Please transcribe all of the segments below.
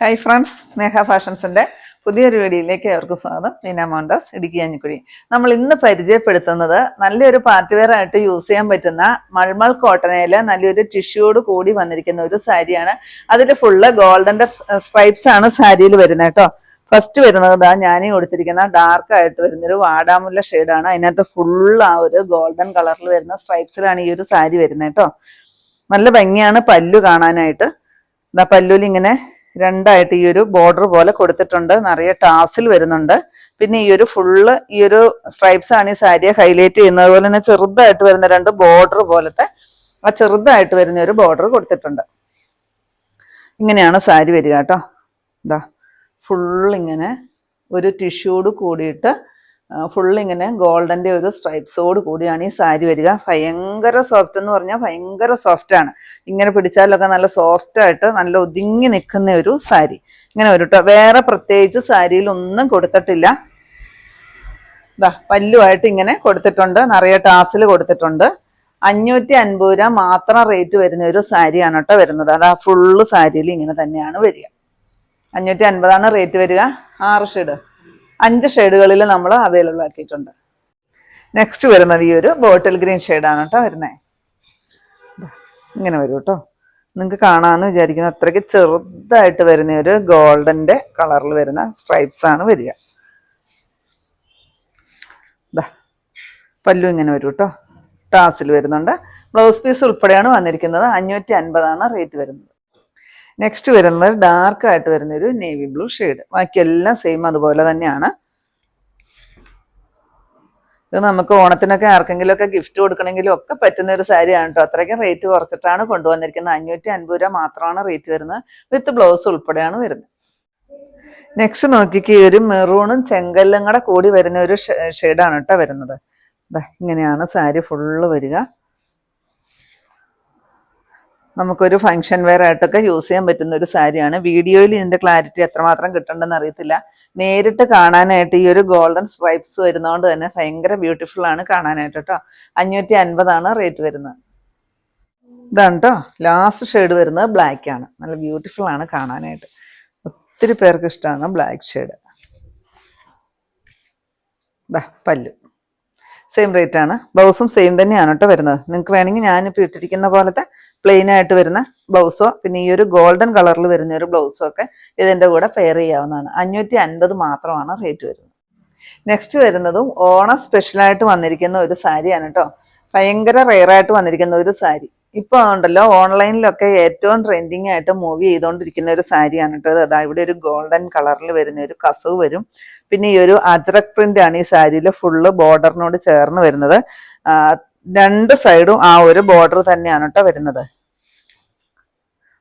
Hi friends സ്നേഹ ഫാഷൻസിന്റെ പുതിയൊരു വീഡിയോയിലേക്ക് അവർക്ക് സ്വാഗതം. മീന മോണ്ടസ് ഇടുക്കി അഞ്ഞിക്കുഴി നമ്മൾ ഇന്ന് പരിചയപ്പെടുത്തുന്നത് നല്ലൊരു പാർട്ടി ആയിട്ട് യൂസ് ചെയ്യാൻ പറ്റുന്ന മൾമൾ കോട്ടനയിൽ നല്ലൊരു ടിഷ്യൂട് കൂടി വന്നിരിക്കുന്ന ഒരു സാരിയാണ്. അതിൽ ഫുള്ള് ഗോൾഡന്റെ സ്ട്രൈപ്സ് ആണ് സാരിയിൽ വരുന്നത് കേട്ടോ. ഫസ്റ്റ് വരുന്നത് ഞാനീ കൊടുത്തിരിക്കുന്ന ഡാർക്ക് ആയിട്ട് വരുന്നൊരു വാടാമുല്ല ഷെയ്ഡാണ് അതിനകത്ത് ഫുൾ ആ ഒരു ഗോൾഡൻ കളറിൽ വരുന്ന സ്ട്രൈപ്സിലാണ് ഈ ഒരു സാരി വരുന്നത് കേട്ടോ. നല്ല ഭംഗിയാണ് പല്ലു കാണാനായിട്ട്. പല്ലുവിൽ ഇങ്ങനെ രണ്ടായിട്ട് ഈ ഒരു ബോർഡർ പോലെ കൊടുത്തിട്ടുണ്ട്. നിറയെ ടാസിൽ വരുന്നുണ്ട്. പിന്നെ ഈ ഒരു ഫുള്ള് ഈ ഒരു സ്ട്രൈപ്സ് ആണ് ഈ സാരിയെ ഹൈലൈറ്റ് ചെയ്യുന്നത്. അതുപോലെ തന്നെ ചെറുതായിട്ട് വരുന്ന രണ്ട് ബോർഡർ പോലത്തെ ആ ചെറുതായിട്ട് വരുന്ന ഒരു ബോർഡർ കൊടുത്തിട്ടുണ്ട്. ഇങ്ങനെയാണ് സാരി വരിക കേട്ടോ. ഇതാ ഫുൾ ഇങ്ങനെ ഒരു ടിഷ്യൂട് കൂടിയിട്ട് ഫുൾ ഇങ്ങനെ ഗോൾഡന്റെ ഒരു സ്ട്രൈപ്സോട് കൂടിയാണ് ഈ സാരി വരിക. ഭയങ്കര സോഫ്റ്റ് എന്ന് പറഞ്ഞാൽ ഭയങ്കര സോഫ്റ്റ് ആണ്. ഇങ്ങനെ പിടിച്ചാലൊക്കെ നല്ല സോഫ്റ്റായിട്ട് നല്ല ഒതുങ്ങി നിൽക്കുന്ന ഒരു സാരി. ഇങ്ങനെ ഒരു കേട്ടോ വേറെ പ്രത്യേകിച്ച് സാരിയിൽ ഒന്നും കൊടുത്തിട്ടില്ല. ഇതാ പല്ലുമായിട്ട് ഇങ്ങനെ കൊടുത്തിട്ടുണ്ട്. നിറയെ ടാസിൽ കൊടുത്തിട്ടുണ്ട്. അഞ്ഞൂറ്റി അൻപത് രൂപ മാത്രം റേറ്റ് വരുന്ന ഒരു സാരിയാണ് കേട്ടോ വരുന്നത്. അത് ആ ഫുള്ള് സാരിയിൽ ഇങ്ങനെ തന്നെയാണ് വരിക. അഞ്ഞൂറ്റി അൻപതാണ് റേറ്റ് വരിക. ആറ് ഷെയ്ഡ് അഞ്ച് ഷെയ്ഡുകളിൽ നമ്മൾ അവൈലബിൾ ആക്കിയിട്ടുണ്ട്. നെക്സ്റ്റ് വരുന്നത് ഈ ഒരു ബോട്ടിൽ ഗ്രീൻ ഷെയ്ഡാണ് കേട്ടോ വരുന്നത് ഇങ്ങനെ വരും കേട്ടോ. നിങ്ങൾക്ക് കാണാമെന്ന് വിചാരിക്കുന്ന അത്രയ്ക്ക് ചെറുതായിട്ട് വരുന്ന ഒരു ഗോൾഡന്റെ കളറിൽ വരുന്ന സ്ട്രൈപ്സ് ആണ് വരിക. പല്ലു ഇങ്ങനെ വരും കേട്ടോ. ടാസിൽ വരുന്നുണ്ട്. ബ്ലൗസ് പീസ് ഉൾപ്പെടെയാണ് വന്നിരിക്കുന്നത്. അഞ്ഞൂറ്റി അൻപതാണ് റേറ്റ് വരുന്നത്. നെക്സ്റ്റ് വരുന്നത് ഡാർക്ക് ആയിട്ട് വരുന്ന ഒരു നേവി ബ്ലൂ ഷെയ്ഡ് ബാക്കിയെല്ലാം സെയിം അതുപോലെ തന്നെയാണ്. ഇത് നമുക്ക് ഓണത്തിനൊക്കെ ആർക്കെങ്കിലും ഒക്കെ ഗിഫ്റ്റ് കൊടുക്കണമെങ്കിലും ഒക്കെ പറ്റുന്ന ഒരു സാരിയാണ് കേട്ടോ അത്രയ്ക്കും റേറ്റ് കുറച്ചിട്ടാണ് കൊണ്ടുവന്നിരിക്കുന്നത്. അഞ്ഞൂറ്റി അൻപത് രൂപ മാത്രമാണ് റേറ്റ് വരുന്നത്. വിത്ത് ബ്ലൗസ് ഉൾപ്പെടെയാണ് വരുന്നത്. നെക്സ്റ്റ് നോക്കിക്ക് ഒരു മെറൂണും ചെങ്കല്ലും കൂടെ കൂടി വരുന്ന ഒരു ഷെയ്ഡാണ് കേട്ടോ വരുന്നത്. ഇങ്ങനെയാണ് സാരി ഫുള്ള് വരിക. നമുക്കൊരു ഫംഗ്ഷൻ വെയർ ആയിട്ടൊക്കെ യൂസ് ചെയ്യാൻ പറ്റുന്ന ഒരു സാരിയാണ് വീഡിയോയിൽ ഇതിന്റെ ക്ലാരിറ്റി എത്രമാത്രം കിട്ടണ്ടെന്ന് അറിയത്തില്ല. നേരിട്ട് കാണാനായിട്ട് ഈ ഒരു ഗോൾഡൻ സ്ട്രൈപ്സ് വരുന്നതുകൊണ്ട് തന്നെ ഭയങ്കര ബ്യൂട്ടിഫുൾ ആണ് കാണാനായിട്ട് കേട്ടോ അഞ്ഞൂറ്റി അൻപതാണ് റേറ്റ് വരുന്നത്. ഇതാണ് കേട്ടോ ലാസ്റ്റ് ഷെയ്ഡ് വരുന്നത് ബ്ലാക്ക് ആണ്. നല്ല ബ്യൂട്ടിഫുൾ ആണ് കാണാനായിട്ട്. ഒത്തിരി പേർക്ക് ഇഷ്ടമാണ് ബ്ലാക്ക് ഷെയ്ഡ് പല്ലു. സെയിം റേറ്റ് ആണ്. ബ്ലൗസും സെയിം തന്നെയാണ് കേട്ടോ വരുന്നത്. നിങ്ങൾക്ക് വേണമെങ്കിൽ ഞാനിപ്പോൾ ഇട്ടിരിക്കുന്ന പോലത്തെ പ്ലെയിൻ ആയിട്ട് വരുന്ന ബ്ലൗസോ പിന്നെ ഈ ഒരു ഗോൾഡൻ കളറിൽ വരുന്ന ഒരു ബ്ലൗസോ ഒക്കെ ഇതിന്റെ കൂടെ പെയർ ചെയ്യാവുന്നതാണ്. അഞ്ഞൂറ്റി അൻപത് മാത്രമാണ് റേറ്റ് വരുന്നത്. നെക്സ്റ്റ് വരുന്നതും ഓണ സ്പെഷ്യലായിട്ട് വന്നിരിക്കുന്ന ഒരു സാരിയാണ് കേട്ടോ ഭയങ്കര റെയറായിട്ട് വന്നിരിക്കുന്ന ഒരു സാരി ഇപ്പോൾ ഉണ്ടല്ലോ ഓൺലൈനിലൊക്കെ ഏറ്റവും ട്രെൻഡിങ് ആയിട്ട് മൂവ് ചെയ്തുകൊണ്ടിരിക്കുന്ന ഒരു സാരിയാണ് കേട്ടോ അതാ ഇവിടെ ഒരു ഗോൾഡൻ കളറിൽ വരുന്ന ഒരു കസവ് വരും. പിന്നെ ഈ ഒരു അജ്രക് പ്രിന്റ് ആണ് ഈ സാരിയിൽ ഫുള്ള് ബോർഡറിനോട് ചേർന്ന് വരുന്നത്. രണ്ട് സൈഡും ആ ഒരു ബോർഡർ തന്നെയാണ് കേട്ടോ വരുന്നത്.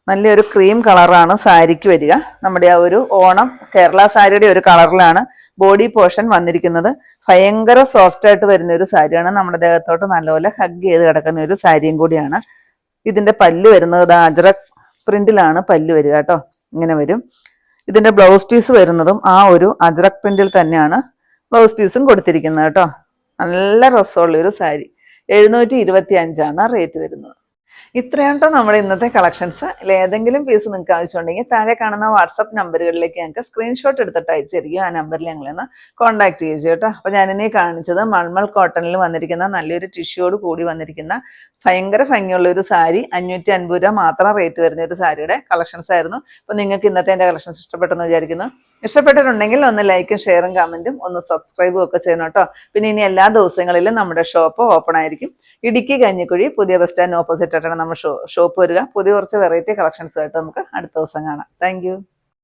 നല്ലൊരു ക്രീം കളറാണ് സാരിക്ക് വരിക. നമ്മുടെ ആ ഒരു ഓണം കേരള സാരിയുടെ ഒരു കളറിലാണ് ബോഡി പോർഷൻ വന്നിരിക്കുന്നത്. ഭയങ്കര സോഫ്റ്റ് ആയിട്ട് വരുന്ന ഒരു സാരിയാണ്. നമ്മുടെ ദേഹത്തോട്ട് നല്ലപോലെ ഹഗ് ചെയ്ത് കിടക്കുന്ന ഒരു സാരിയും കൂടിയാണ്. ഇതിന്റെ പല്ല് വരുന്നത് അജ്രക് പ്രിന്റിലാണ് പല്ല് വരിക കേട്ടോ. ഇങ്ങനെ വരും. ഇതിന്റെ ബ്ലൗസ് പീസ് വരുന്നതും ആ ഒരു അജറക് പ്രിന്റിൽ തന്നെയാണ് ബ്ലൗസ് പീസും കൊടുത്തിരിക്കുന്നത് കേട്ടോ. നല്ല രസമുള്ള ഒരു സാരി. എഴുന്നൂറ്റി ഇരുപത്തി അഞ്ചാണ് റേറ്റ് വരുന്നത്. ഇത്രയാണ് നമ്മുടെ ഇന്നത്തെ കളക്ഷൻസ് ഏതെങ്കിലും പീസ് നിങ്ങൾക്ക് ആവശ്യമുണ്ടെങ്കിൽ താഴെ കാണുന്ന വാട്സപ്പ് നമ്പറുകളിലേക്ക് ഞങ്ങൾക്ക് സ്ക്രീൻഷോട്ട് എടുത്തിട്ട് അയച്ചിരിക്കും. ആ നമ്പറിൽ ഞങ്ങളൊന്ന് കോൺടാക്ട് ചെയ്യുക കേട്ടോ അപ്പോൾ ഞാനിനി കാണിച്ചത് മൾമൾ കോട്ടണിൽ വന്നിരിക്കുന്ന നല്ലൊരു ടിഷ്യൂയോട് കൂടി വന്നിരിക്കുന്ന ഭയങ്കര ഭംഗിയുള്ള ഒരു സാരി. അഞ്ഞൂറ്റി അൻപത് രൂപ മാത്രം റേറ്റ് വരുന്ന ഒരു സാരിയുടെ കളക്ഷൻസ് ആയിരുന്നു. അപ്പോൾ നിങ്ങൾക്ക് ഇന്നത്തെ എന്റെ കളക്ഷൻസ് ഇഷ്ടപ്പെട്ടെന്ന് വിചാരിക്കുന്നു. ഇഷ്ടപ്പെട്ടിട്ടുണ്ടെങ്കിൽ ഒന്ന് ലൈക്കും ഷെയറും കമന്റും ഒന്ന് സബ്സ്ക്രൈബും ഒക്കെ ചെയ്യണം കേട്ടോ പിന്നെ ഇനി എല്ലാ ദിവസങ്ങളിലും നമ്മുടെ ഷോപ്പ് ഓപ്പൺ ആയിരിക്കും. ഇടുക്കി കഞ്ഞിക്കുഴി പുതിയ ബസ് സ്റ്റാൻഡ് ഓപ്പോസിറ്റ് ആയിട്ടാണ് നമ്മുടെ ഷോപ്പ് വരിക. പുതിയ കുറച്ച് വെറൈറ്റി കളക്ഷൻസ് ആയിട്ട് നമുക്ക് അടുത്ത ദിവസം കാണാം. താങ്ക്